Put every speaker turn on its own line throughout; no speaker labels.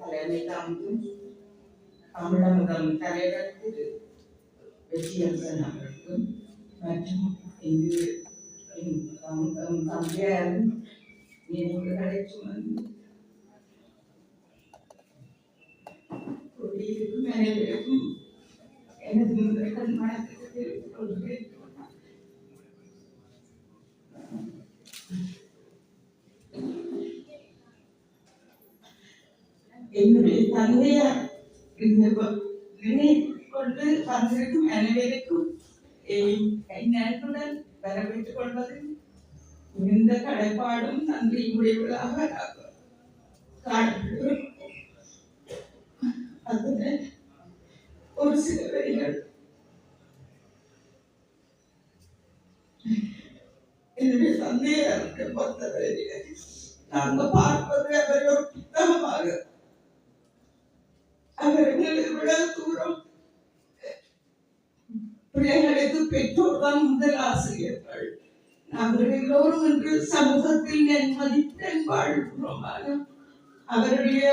தலைமை தாங்கும் தமிழகம் தலைவர் திரு வெற்றியரசன் அவர்களுக்கும் மற்றும் இங்கு என் நினைவுகளை சுமந்து குடியிருக்கும் அனைவருக்கும் என்னுடைய தந்தையார் இந்த வ- நினைவு கொண்டு வந்திருக்கும் அனைவருக்கும் என் என் அன்புடன் வரவேற்றுக் கொள்வது மிகுந்த கடைப்பாடும் நன்றி உடையவர்களாக காணப்படுகிறோம் அதுடன் ஒரு சில வரிகள் என்னுடைய தந்தையாருக்கு பொறுத்தவரையிலே நாங்கள் பார்ப்பது அவர் ஒரு புத்தகமாக அவர் எவ்வளவு தூரம். பிள்ளைகளுக்கு பெற்றோர் தான் முதல் ஆசிரியர்கள். நாங்கள் எல்லோரும் இன்று சமூகத்தில் நன்மதிப்புடன் வாழ்கிறோம் அவருடைய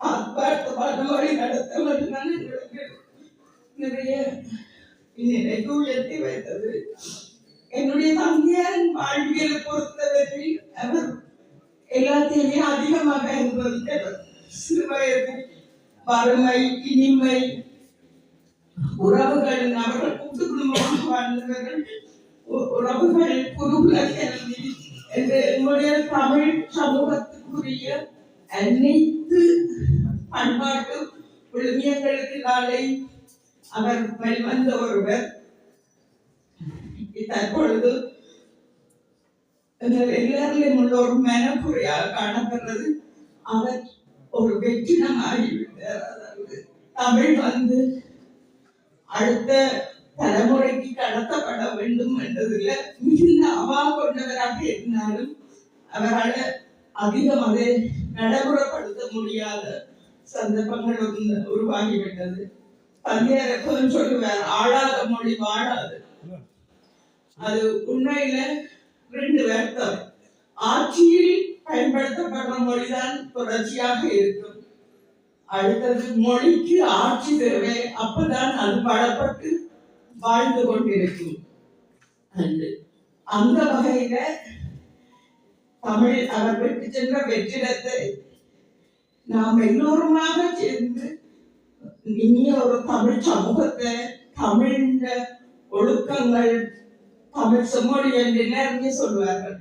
ஆத்மார்த்தமான வழி நடத்தவர்கள் எங்களுக்கு நிறைய நிலைக்கு உயர்த்தி வைத்தது. என்னுடைய தந்தையாரின் வாழ்வியலை பொறுத்தவரை அவர் எல்லாத்தையுமே அதிகமாக அனுபவித்தவர். சிறு வறுமை இனிமை உறவுகள் அவர்கள் கூட்டு குடும்பமாக வாழ்ந்தவர்கள் உறவுகள் குருகுல கல்வி என்று என்னுடைய தமிழ் சமூகத்துக்குரிய அனைத்து பண்பாட்டு விழுமியங்களுக்கு நாளை அவர் வெளிவந்த ஒருவர். தற்பொழுது எல்லாரிலும் உள்ள ஒரு மனக்குறையாக காணப்படுறது. அவர் ஒரு வெற்றிடம் ஆகிவிட்டார் அதாவது தமிழ் வந்து அடுத்த தலைமுறைக்கு கடத்தப்பட வேண்டும் என்றதில் மிகுந்த அவா கொண்டவராக இருந்தாலும் அவரால் அதிகம் அதை நடைமுறைப்படுத்த முடியாத சந்தர்ப்பங்கள் உருந்த- உருவாகிவிட்டது. எப்போதும் சொல்லுவார் ஆளாத மொழி வாழாது. அது உண்மையில ரெண்டு அர்த்தம் ஆட்சியில் பயன்படுத்தப்படுற மொழிதான் தொடர்ச்சியாக இருக்கும். அடுத்தது மொழிக்கு ஆட்சி தேவை. அப்பதான் அது வளப்பட்டு வாழ்ந்து கொண்டிருக்கும். அந்த வகையில தமிழ் அவர் விட்டு சென்ற வெற்றிடத்தை நாம் எல்லோருமாக சேர்ந்து இனிய ஒரு தமிழ் சமூகத்தை தமிழ் ஒழுக்கங்கள் தமிழ் செம்மொழி என்று நிறைய சொல்வார்கள்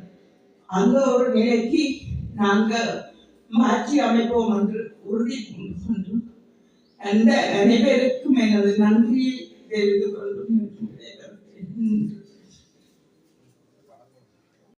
அந்த ஒரு நிலைக்கு நாங்கள் மாற்றி அமைப்போம் என்று உறுதி கொண்டு அந்த அனைவருக்கும் எனது நன்றியை தெரிந்து கொண்டும்